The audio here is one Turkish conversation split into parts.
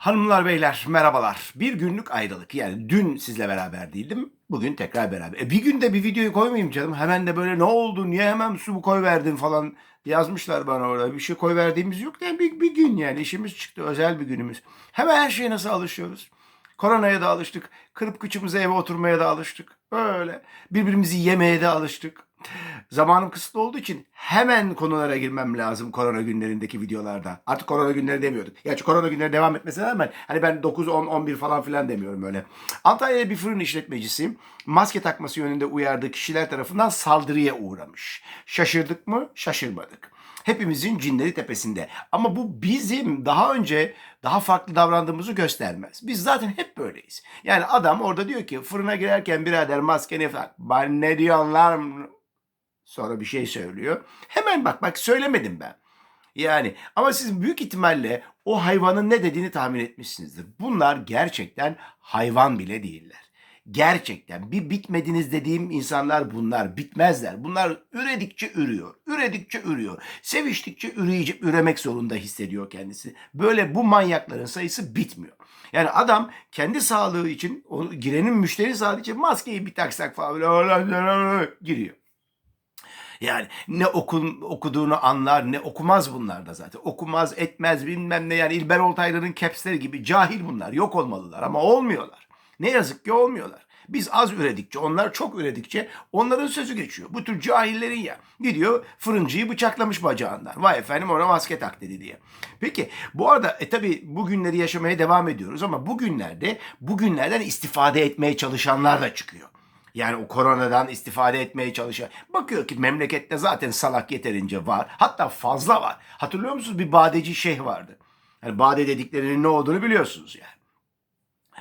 Hanımlar beyler merhabalar. Bir günlük ayrılık. Yani dün sizle beraber değildim. Bugün tekrar beraber. E bir günde bir videoyu koymayayım canım. Hemen de böyle ne oldu niye hemen su koy verdin falan yazmışlar bana orada. Bir şey koy verdiğimiz yok. Yani bir, bir gün yani işimiz çıktı özel bir günümüz. Hemen her şeye nasıl alışıyoruz? Koronaya da alıştık. Kırıp kıçımıza eve oturmaya da alıştık. Böyle. Birbirimizi yemeye de alıştık. Zamanım kısıtlı olduğu için hemen konulara girmem lazım korona günlerindeki videolarda. Artık korona günleri demiyorduk. Gerçi korona günleri devam etmesine rağmen hani ben 9, 10, 11 falan filan demiyorum öyle. Antalya'da bir fırın işletmecisiyim. Maske takması yönünde uyardığı kişiler tarafından saldırıya uğramış. Şaşırdık mı? Şaşırmadık. Hepimizin cinleri tepesinde. Ama bu bizim daha önce daha farklı davrandığımızı göstermez. Biz zaten hep böyleyiz. Yani adam orada diyor ki fırına girerken birader maskeni tak. Ben ne diyorlar Sonra bir şey söylüyor. Hemen bak bak söylemedim ben. Yani ama siz büyük ihtimalle o hayvanın ne dediğini tahmin etmişsinizdir. Bunlar gerçekten hayvan bile değiller. Gerçekten bir bitmediniz dediğim insanlar bunlar. Bitmezler. Bunlar üredikçe ürüyor. Üredikçe ürüyor. Seviştikçe üreyecek, üremek zorunda hissediyor kendisi. Böyle bu manyakların sayısı bitmiyor. Yani adam kendi sağlığı için, girenin müşteri sağlığı için maskeyi bir taksak falan böyle giriyor. Yani ne okun, okuduğunu anlar ne okumaz bunlar da zaten. Okumaz etmez bilmem ne yani İlber Ortaylı'nın kepsleri gibi cahil bunlar. Yok olmalılar ama olmuyorlar. Ne yazık ki olmuyorlar. Biz az üredikçe, onlar çok üredikçe onların sözü geçiyor. Bu tür cahillerin ya. Gidiyor fırıncıyı bıçaklamış bacağından. Vay efendim ona maske tak dedi diye. Peki bu arada e tabi bu günleri yaşamaya devam ediyoruz ama bugünlerde bugünlerden istifade etmeye çalışanlar da çıkıyor. Yani o koronadan istifade etmeye çalışan. Bakıyor ki memlekette zaten salak yeterince var. Hatta fazla var. Hatırlıyor musunuz bir badeci şeyh vardı. Yani bade dediklerinin ne olduğunu biliyorsunuz yani.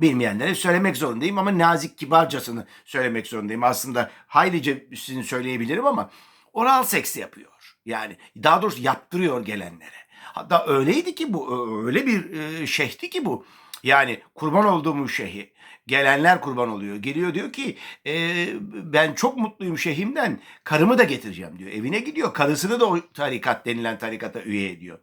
Bilmeyenlere söylemek zorundayım ama nazik kibarcasını söylemek zorundayım. Aslında haylice sizin söyleyebilirim ama oral seks yapıyor. Yani daha doğrusu yaptırıyor gelenlere. Hatta öyleydi ki bu öyle bir e, şeyhti ki bu. Yani kurban olduğum şeyhi gelenler kurban oluyor. Geliyor diyor ki e, ben çok mutluyum şeyhimden karımı da getireceğim diyor. Evine gidiyor karısını da o tarikat denilen tarikata üye ediyor.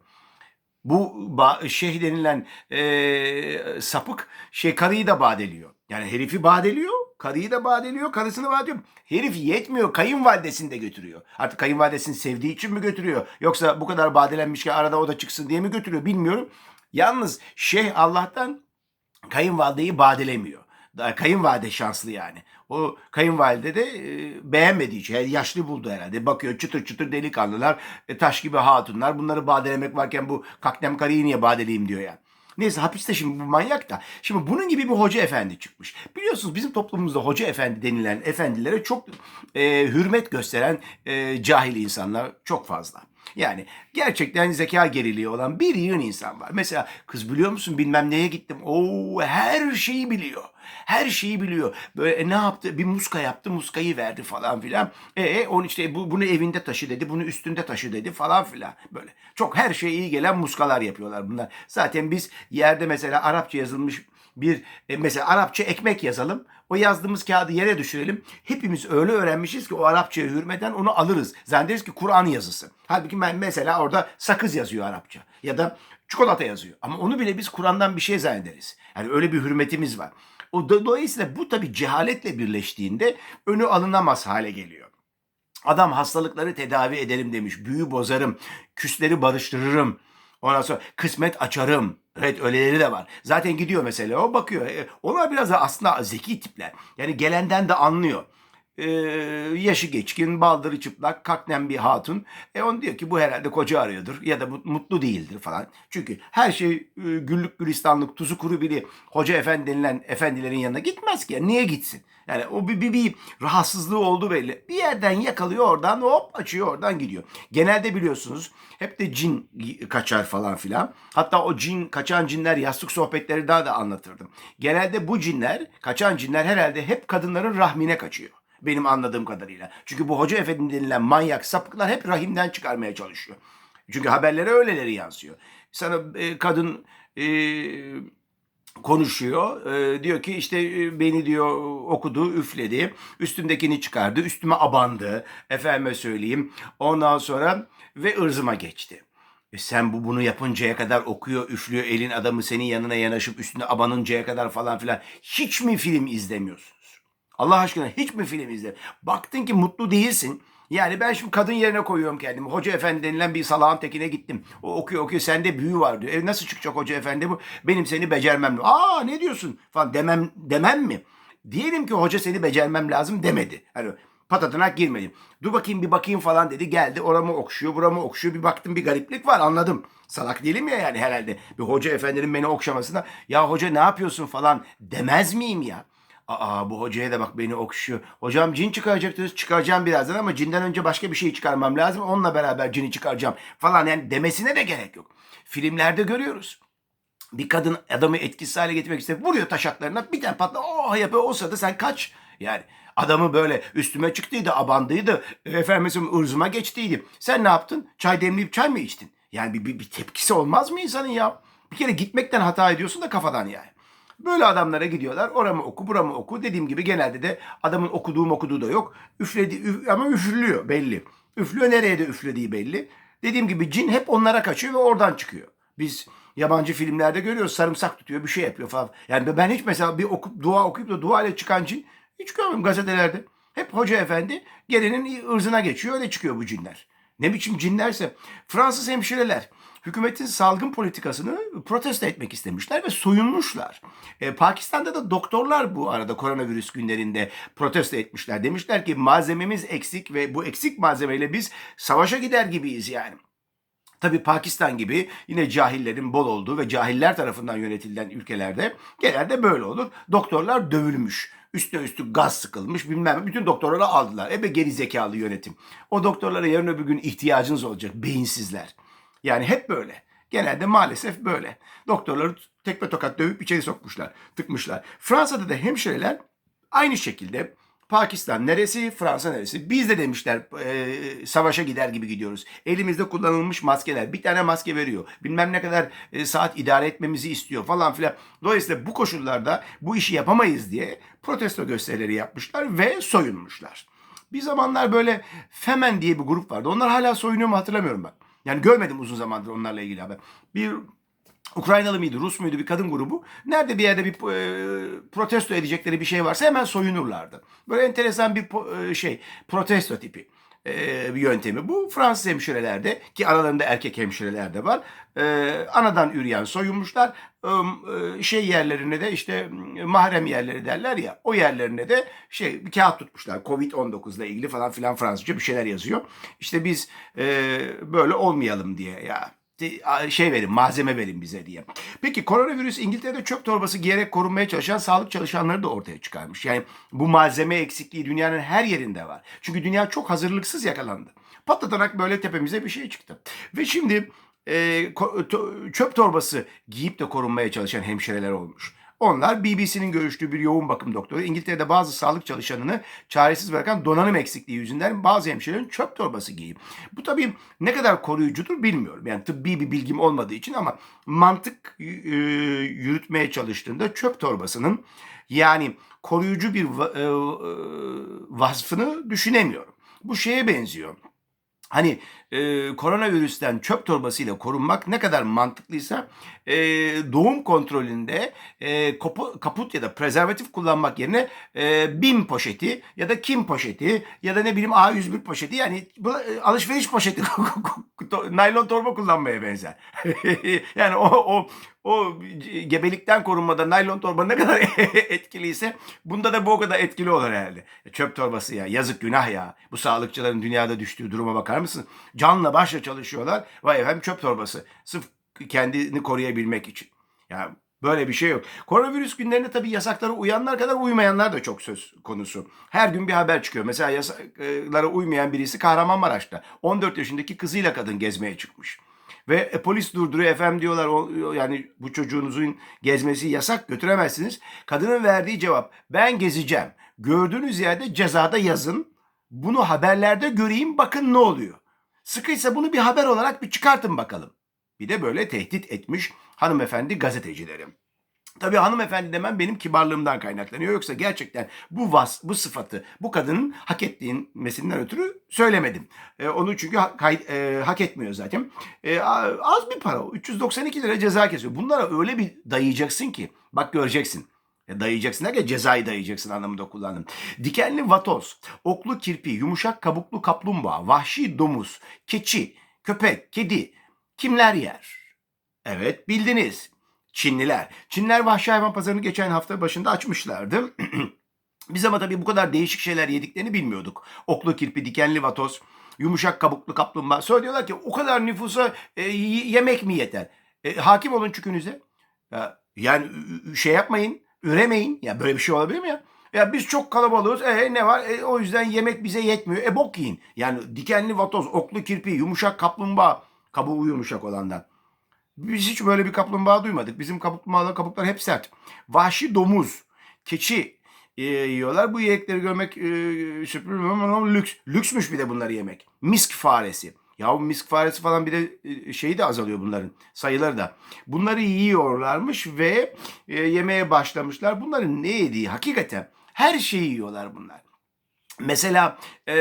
Bu şeyh denilen e, sapık şey karıyı da badeliyor. Yani herifi badeliyor, karıyı da badeliyor, karısını badeliyor. Herif yetmiyor, kayınvalidesini de götürüyor. Artık kayınvalidesini sevdiği için mi götürüyor? Yoksa bu kadar badelenmiş ki arada o da çıksın diye mi götürüyor bilmiyorum. Yalnız şeyh Allah'tan kayınvalideyi badelemiyor kayınvalide şanslı yani. O kayınvalide de e, beğenmediği için yani yaşlı buldu herhalde. Bakıyor çıtır çıtır delikanlılar, e, taş gibi hatunlar. Bunları badelemek varken bu kaknem karıyı niye badeleyeyim diyor yani. Neyse hapiste şimdi bu manyak da. Şimdi bunun gibi bir hoca efendi çıkmış. Biliyorsunuz bizim toplumumuzda hoca efendi denilen efendilere çok e, hürmet gösteren e, cahil insanlar çok fazla. Yani gerçekten zeka geriliği olan bir yığın insan var. Mesela kız biliyor musun bilmem neye gittim. Oo her şeyi biliyor. Her şeyi biliyor. Böyle e, ne yaptı? Bir muska yaptı, muskayı verdi falan filan. E onun işte bu, bunu evinde taşı dedi, bunu üstünde taşı dedi falan filan. Böyle çok her şeye iyi gelen muskalar yapıyorlar bunlar. Zaten biz yerde mesela Arapça yazılmış bir e, mesela Arapça ekmek yazalım. O yazdığımız kağıdı yere düşürelim. Hepimiz öyle öğrenmişiz ki o Arapçaya hürmeten onu alırız. Zannederiz ki Kur'an yazısı. Halbuki ben mesela orada sakız yazıyor Arapça ya da çikolata yazıyor. Ama onu bile biz Kur'an'dan bir şey zannederiz. Yani öyle bir hürmetimiz var. O dolayısıyla bu tabii cehaletle birleştiğinde önü alınamaz hale geliyor. Adam hastalıkları tedavi ederim demiş. Büyü bozarım, küsleri barıştırırım. Ondan sonra kısmet açarım. Evet öyleleri de var. Zaten gidiyor mesela o bakıyor. E, onlar biraz da aslında zeki tipler. Yani gelenden de anlıyor e, yaşı geçkin, baldırı çıplak, kaknem bir hatun. E on diyor ki bu herhalde koca arıyordur ya da mutlu değildir falan. Çünkü her şey e, güllük gülistanlık, tuzu kuru biri hoca efendi denilen efendilerin yanına gitmez ki. Niye gitsin? Yani o bir, bir, bir rahatsızlığı oldu belli. Bir yerden yakalıyor oradan hop açıyor oradan gidiyor. Genelde biliyorsunuz hep de cin kaçar falan filan. Hatta o cin kaçan cinler yastık sohbetleri daha da anlatırdım. Genelde bu cinler kaçan cinler herhalde hep kadınların rahmine kaçıyor. Benim anladığım kadarıyla. Çünkü bu hoca efendi denilen manyak sapıklar hep rahimden çıkarmaya çalışıyor. Çünkü haberlere öyleleri yansıyor. Sana e, kadın e, konuşuyor. E, diyor ki işte e, beni diyor okudu, üfledi. Üstündekini çıkardı. Üstüme abandı. Efendime söyleyeyim. Ondan sonra ve ırzıma geçti. E sen bu bunu yapıncaya kadar okuyor, üflüyor, elin adamı senin yanına yanaşıp üstüne abanıncaya kadar falan filan. Hiç mi film izlemiyorsunuz? Allah aşkına hiç mi film izle? Baktın ki mutlu değilsin. Yani ben şimdi kadın yerine koyuyorum kendimi. Hoca efendi denilen bir salağın tekine gittim. O okuyor okuyor sende büyü var diyor. E nasıl çıkacak hoca efendi bu? Benim seni becermem. Aa ne diyorsun falan demem demem mi? Diyelim ki hoca seni becermem lazım demedi. Hani patatanak girmedim. Dur bakayım bir bakayım falan dedi. Geldi oramı okşuyor buramı okşuyor. Bir baktım bir gariplik var anladım. Salak değilim ya yani herhalde. Bir hoca efendinin beni okşamasına ya hoca ne yapıyorsun falan demez miyim ya? Aa bu hocaya da bak beni okşuyor. Hocam cin çıkaracaktınız. Çıkaracağım birazdan ama cinden önce başka bir şey çıkarmam lazım. Onunla beraber cini çıkaracağım falan. Yani demesine de gerek yok. Filmlerde görüyoruz. Bir kadın adamı etkisiz hale getirmek ister. Vuruyor taşaklarına bir tane patla. Oh yapıyor. O sırada sen kaç. Yani adamı böyle üstüme çıktıydı, abandıydı. Efendim ırzıma geçtiydi. Sen ne yaptın? Çay demleyip çay mı içtin? Yani bir, bir, bir tepkisi olmaz mı insanın ya? Bir kere gitmekten hata ediyorsun da kafadan yani. Böyle adamlara gidiyorlar. Oramı oku, buramı oku. Dediğim gibi genelde de adamın okuduğu okuduğu da yok. Üfledi, üf, ama üflüyor belli. Üflüyor nereye de üflediği belli. Dediğim gibi cin hep onlara kaçıyor ve oradan çıkıyor. Biz yabancı filmlerde görüyoruz sarımsak tutuyor bir şey yapıyor falan. Yani ben hiç mesela bir okup dua okuyup da dua ile çıkan cin hiç görmedim gazetelerde. Hep hoca efendi gelenin ırzına geçiyor öyle çıkıyor bu cinler. Ne biçim cinlerse Fransız hemşireler hükümetin salgın politikasını protesto etmek istemişler ve soyunmuşlar. E, Pakistan'da da doktorlar bu arada koronavirüs günlerinde protesto etmişler. Demişler ki malzememiz eksik ve bu eksik malzemeyle biz savaşa gider gibiyiz yani. Tabii Pakistan gibi yine cahillerin bol olduğu ve cahiller tarafından yönetilen ülkelerde genelde böyle olur. Doktorlar dövülmüş. Üstüne üstü gaz sıkılmış bilmem. Bütün doktorları aldılar. Ebe geri zekalı yönetim. O doktorlara yarın öbür gün ihtiyacınız olacak. Beyinsizler. Yani hep böyle. Genelde maalesef böyle. Doktorları tekme tokat dövüp içeri sokmuşlar, tıkmışlar. Fransa'da da hemşireler aynı şekilde Pakistan neresi, Fransa neresi? Biz de demişler e, savaşa gider gibi gidiyoruz. Elimizde kullanılmış maskeler. Bir tane maske veriyor. Bilmem ne kadar e, saat idare etmemizi istiyor falan filan. Dolayısıyla bu koşullarda bu işi yapamayız diye protesto gösterileri yapmışlar ve soyunmuşlar. Bir zamanlar böyle Femen diye bir grup vardı. Onlar hala soyunuyor mu hatırlamıyorum bak. Yani görmedim uzun zamandır onlarla ilgili haber. Bir Ukraynalı mıydı, Rus muydu bir kadın grubu. Nerede bir yerde bir e, protesto edecekleri bir şey varsa hemen soyunurlardı. Böyle enteresan bir e, şey, protesto tipi e, bir yöntemi. Bu Fransız hemşirelerde ki aralarında erkek hemşireler de var. E, anadan üreyen soyunmuşlar. E, şey yerlerine de işte mahrem yerleri derler ya o yerlerine de şey bir kağıt tutmuşlar. Covid-19 ile ilgili falan filan Fransızca bir şeyler yazıyor. İşte biz böyle olmayalım diye ya şey verin, malzeme verin bize diye. Peki koronavirüs İngiltere'de çöp torbası giyerek korunmaya çalışan sağlık çalışanları da ortaya çıkarmış. Yani bu malzeme eksikliği dünyanın her yerinde var. Çünkü dünya çok hazırlıksız yakalandı. Patlatarak böyle tepemize bir şey çıktı. Ve şimdi e, çöp torbası giyip de korunmaya çalışan hemşireler olmuş. Onlar BBC'nin görüştüğü bir yoğun bakım doktoru İngiltere'de bazı sağlık çalışanını çaresiz bırakan donanım eksikliği yüzünden bazı hemşirelerin çöp torbası giyip. Bu tabii ne kadar koruyucudur bilmiyorum. Yani tıbbi bir bilgim olmadığı için ama mantık e, yürütmeye çalıştığında çöp torbasının yani koruyucu bir e, e, vasfını düşünemiyorum. Bu şeye benziyor. Hani e, koronavirüsten çöp torbasıyla korunmak ne kadar mantıklıysa e, doğum kontrolünde e, kopu- kaput ya da prezervatif kullanmak yerine e, BİM poşeti ya da Kim poşeti ya da ne bileyim A101 poşeti yani bu, e, alışveriş poşeti naylon torba kullanmaya benzer. yani o, o o gebelikten korunmada naylon torba ne kadar etkiliyse bunda da bu o kadar etkili olur herhalde. E, Çöp torbası ya yazık günah ya. Bu sağlıkçıların dünyada düştüğü duruma bakar mısın? Canla başla çalışıyorlar. Vay efendim çöp torbası. Sırf kendini koruyabilmek için. Ya böyle bir şey yok. Koronavirüs günlerinde tabii yasaklara uyanlar kadar uymayanlar da çok söz konusu. Her gün bir haber çıkıyor. Mesela yasaklara uymayan birisi Kahramanmaraş'ta. 14 yaşındaki kızıyla kadın gezmeye çıkmış. Ve e, polis durduruyor efendim diyorlar o, yani bu çocuğunuzun gezmesi yasak götüremezsiniz. Kadının verdiği cevap ben gezeceğim. Gördüğünüz yerde cezada yazın. Bunu haberlerde göreyim bakın ne oluyor. Sıkıysa bunu bir haber olarak bir çıkartın bakalım. Bir de böyle tehdit etmiş hanımefendi gazetecilerim. Tabii hanımefendi demem benim kibarlığımdan kaynaklanıyor. Yoksa gerçekten bu vas, bu sıfatı bu kadının hak ettiğinden ötürü söylemedim. E, onu çünkü ha, kay, e, hak etmiyor zaten. E, az bir para o. 392 lira ceza kesiyor. Bunlara öyle bir dayayacaksın ki bak göreceksin. Ya dayayacaksın derken cezayı dayayacaksın anlamında kullandım. Dikenli vatoz, oklu kirpi, yumuşak kabuklu kaplumbağa, vahşi domuz, keçi, köpek, kedi kimler yer? Evet bildiniz. Çinliler. Çinliler vahşi hayvan pazarını geçen hafta başında açmışlardı. Biz ama tabii bu kadar değişik şeyler yediklerini bilmiyorduk. Oklu kirpi, dikenli vatoz, yumuşak kabuklu kaplumbağa. Söylüyorlar ki o kadar nüfusa e, yemek mi yeter? E, hakim olun çükünüze. Ya, yani şey yapmayın, üremeyin. Ya böyle bir şey olabilir mi ya? Ya biz çok kalabalığız. E ne var? E, o yüzden yemek bize yetmiyor. E bok yiyin. Yani dikenli vatoz, oklu kirpi, yumuşak kaplumbağa, kabuğu yumuşak olandan. Biz hiç böyle bir kaplumbağa duymadık. Bizim kaplumbağalar kabuklar hep sert. Vahşi domuz, keçi e, yiyorlar. Bu yiyekleri görmek e, sürpriz lüks. Lüksmüş bir de bunları yemek. Misk faresi. Ya bu misk faresi falan bir de e, şeyi de azalıyor bunların sayıları da. Bunları yiyorlarmış ve e, yemeye başlamışlar. Bunların ne yediği hakikaten her şeyi yiyorlar bunlar. Mesela e,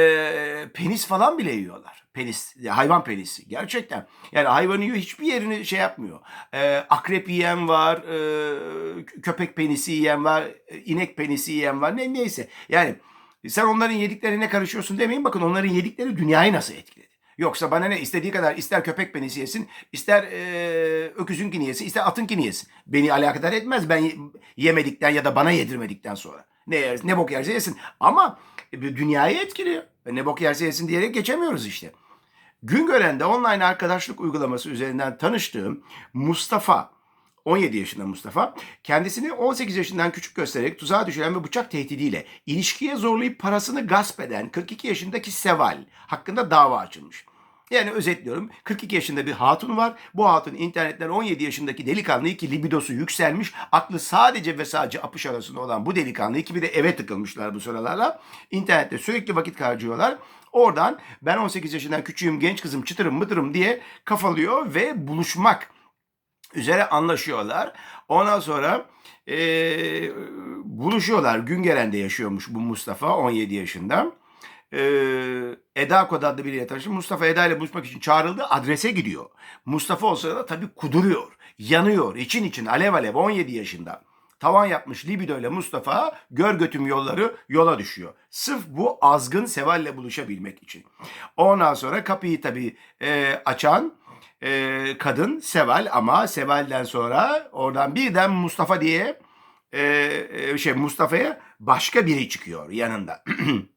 penis falan bile yiyorlar. Penis, hayvan penisi. Gerçekten. Yani hayvanı yiyor hiçbir yerini şey yapmıyor. E, akrep yiyen var, e, köpek penisi yiyen var, e, inek penisi yiyen var. Ne, neyse. Yani sen onların yediklerine karışıyorsun demeyin. Bakın onların yedikleri dünyayı nasıl etkiledi. Yoksa bana ne istediği kadar ister köpek penisi yesin, ister e, öküzünkini yesin, ister atınkini yesin. Beni alakadar etmez ben ye- yemedikten ya da bana yedirmedikten sonra. Ne yer, ne bok yerse yesin. Ama e, dünyayı etkiliyor. E, Ne bok yerse yesin diyerek geçemiyoruz işte. Güngören'de online arkadaşlık uygulaması üzerinden tanıştığım Mustafa, 17 yaşında Mustafa, kendisini 18 yaşından küçük göstererek tuzağa düşüren ve bıçak tehdidiyle ilişkiye zorlayıp parasını gasp eden 42 yaşındaki Seval hakkında dava açılmış. Yani özetliyorum 42 yaşında bir hatun var. Bu hatun internetten 17 yaşındaki delikanlıyı ki libidosu yükselmiş. Aklı sadece ve sadece apış arasında olan bu delikanlıyı ki bir de eve tıkılmışlar bu sıralarla. İnternette sürekli vakit harcıyorlar. Oradan ben 18 yaşından küçüğüm genç kızım çıtırım mıtırım diye kafalıyor ve buluşmak üzere anlaşıyorlar. Ondan sonra eee, buluşuyorlar. Güngeren'de yaşıyormuş bu Mustafa 17 yaşında. Eee Eda Kod adlı biriyle tanıştı. Mustafa Eda ile buluşmak için çağrıldı. Adrese gidiyor. Mustafa o sırada tabii kuduruyor. Yanıyor. için için alev alev 17 yaşında. Tavan yapmış libido ile Mustafa gör götüm yolları yola düşüyor. Sırf bu azgın Seval'le buluşabilmek için. Ondan sonra kapıyı tabii e, açan e, kadın Seval ama Seval'den sonra oradan birden Mustafa diye e, e, şey Mustafa'ya başka biri çıkıyor yanında.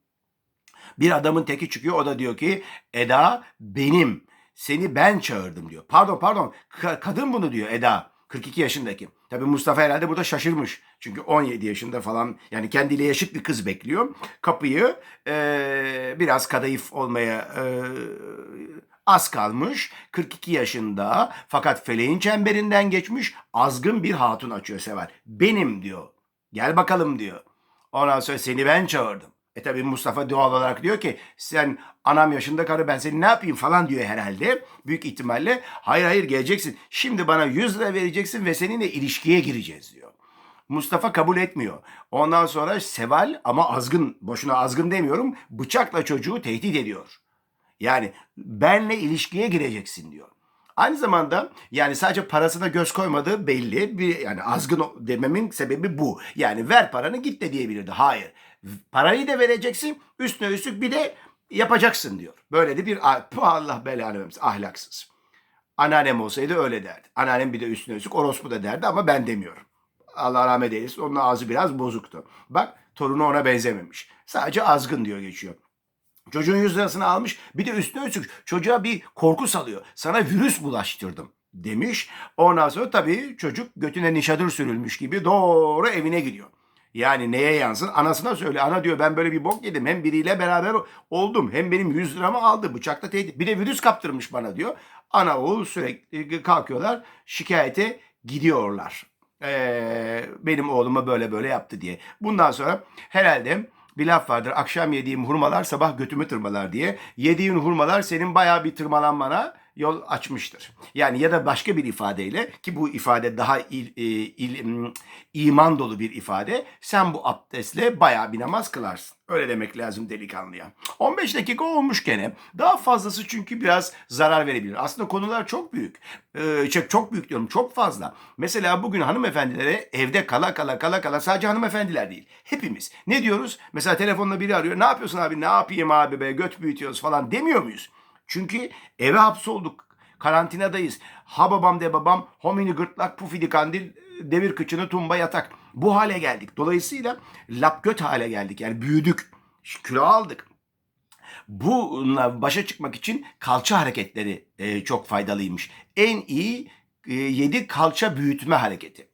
bir adamın teki çıkıyor o da diyor ki Eda benim seni ben çağırdım diyor. Pardon pardon ka- kadın bunu diyor Eda 42 yaşındaki. Tabii Mustafa herhalde burada şaşırmış. Çünkü 17 yaşında falan yani kendiyle yaşıt bir kız bekliyor. Kapıyı eee, biraz kadayıf olmaya eee, az kalmış. 42 yaşında fakat feleğin çemberinden geçmiş azgın bir hatun açıyor Seval. Benim diyor. Gel bakalım diyor. Ondan sonra seni ben çağırdım. E tabi Mustafa doğal olarak diyor ki sen anam yaşında karı ben seni ne yapayım falan diyor herhalde. Büyük ihtimalle hayır hayır geleceksin. Şimdi bana 100 lira vereceksin ve seninle ilişkiye gireceğiz diyor. Mustafa kabul etmiyor. Ondan sonra Seval ama azgın, boşuna azgın demiyorum, bıçakla çocuğu tehdit ediyor. Yani benle ilişkiye gireceksin diyor. Aynı zamanda yani sadece parasına göz koymadığı belli. Bir, yani azgın dememin sebebi bu. Yani ver paranı git de diyebilirdi. Hayır. Parayı da vereceksin üstüne üstlük bir de yapacaksın diyor. Böyle de bir ah, Allah belanı vermesin ahlaksız. Anneannem olsaydı öyle derdi. Anneannem bir de üstüne üstlük orospu da derdi ama ben demiyorum. Allah rahmet eylesin. Onun ağzı biraz bozuktu. Bak torunu ona benzememiş. Sadece azgın diyor geçiyor. Çocuğun 100 lirasını almış bir de üstüne üstlük çocuğa bir korku salıyor. Sana virüs bulaştırdım demiş. Ondan sonra tabii çocuk götüne nişadır sürülmüş gibi doğru evine gidiyor. Yani neye yansın? Anasına söyle. Ana diyor ben böyle bir bok yedim. Hem biriyle beraber oldum. Hem benim 100 liramı aldı. Bıçakla tehdit. Bir de virüs kaptırmış bana diyor. Ana oğul sürekli kalkıyorlar. Şikayete gidiyorlar. Ee, benim oğluma böyle böyle yaptı diye. Bundan sonra herhalde bir laf vardır. Akşam yediğim hurmalar sabah götümü tırmalar diye. Yediğin hurmalar senin bayağı bir tırmalanmana yol açmıştır. Yani ya da başka bir ifadeyle ki bu ifade daha il, e, il- m, iman dolu bir ifade. Sen bu abdestle bayağı bir namaz kılarsın. Öyle demek lazım delikanlıya. 15 dakika olmuş gene. Daha fazlası çünkü biraz zarar verebilir. Aslında konular çok büyük. Ee, çok büyük diyorum çok fazla. Mesela bugün hanımefendilere evde kala kala kala kala sadece hanımefendiler değil. Hepimiz. Ne diyoruz? Mesela telefonla biri arıyor. Ne yapıyorsun abi? Ne yapayım abi be? Göt büyütüyoruz falan demiyor muyuz? Çünkü eve hapsolduk. Karantinadayız. Ha babam de babam, homini gırtlak, pufidi kandil, devir kıçını tumba yatak. Bu hale geldik. Dolayısıyla lap göt hale geldik. Yani büyüdük. Kilo aldık. Bununla başa çıkmak için kalça hareketleri e, çok faydalıymış. En iyi e, 7 kalça büyütme hareketi.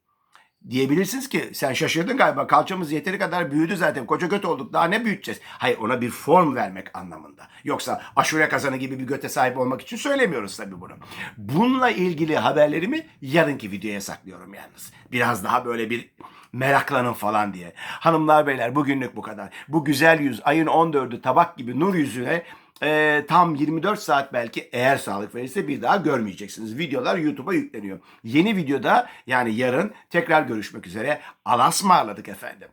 Diyebilirsiniz ki sen şaşırdın galiba kalçamız yeteri kadar büyüdü zaten koca göt olduk daha ne büyüteceğiz? Hayır ona bir form vermek anlamında. Yoksa aşure kazanı gibi bir göte sahip olmak için söylemiyoruz tabii bunu. Bununla ilgili haberlerimi yarınki videoya saklıyorum yalnız. Biraz daha böyle bir meraklanın falan diye. Hanımlar beyler bugünlük bu kadar. Bu güzel yüz ayın 14'ü tabak gibi nur yüzüne e, tam 24 saat belki eğer sağlık verirse bir daha görmeyeceksiniz. Videolar YouTube'a yükleniyor. Yeni videoda yani yarın tekrar görüşmek üzere. Alasmarladık efendim.